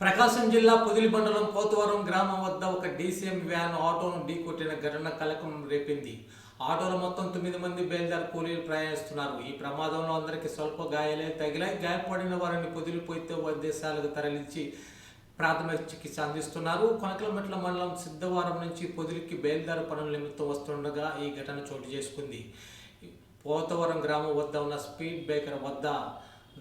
Prakasam జిల్లా పొదిలి మండలం పోతవరం గ్రామం వద్ద ఒక డీసీఎం వ్యాన్ ఆటోను ఢీకొట్టిన ఘటన కలకం రేపింది. ఆటోలో మొత్తం తొమ్మిది మంది బయలుదేరి కూలీలు ప్రయాణిస్తున్నారు. ఈ ప్రమాదంలో అందరికీ స్వల్ప గాయాలే తగిలాయి. గాయపడిన వారిని పొదిలిపోయితే ఉద్దేశాలకు తరలించి ప్రాథమిక చికిత్స అందిస్తున్నారు. కొనకలమెట్ల మండలం సిద్ధవరం నుంచి పొదిలికి బయలుదేరి పనుల నిమిత్తం వస్తుండగా ఈ ఘటన చోటు చేసుకుంది. పోతవరం గ్రామం వద్ద ఉన్న స్పీడ్ బ్రేకర్ వద్ద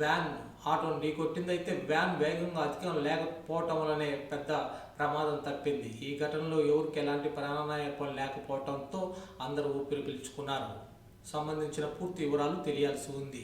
వ్యాన్ ఆటోను ఢీకొట్టింది అయితే వ్యాన్ వేగంగా అధికం లేకపోవటం వలనే పెద్ద ప్రమాదం తప్పింది. ఈ ఘటనలో ఎవరికి ఎలాంటి ప్రాణాపాయం లేకపోవడంతో అందరూ ఊపిరి పీల్చుకున్నారు. సంబంధించిన పూర్తి వివరాలు తెలియాల్సి ఉంది.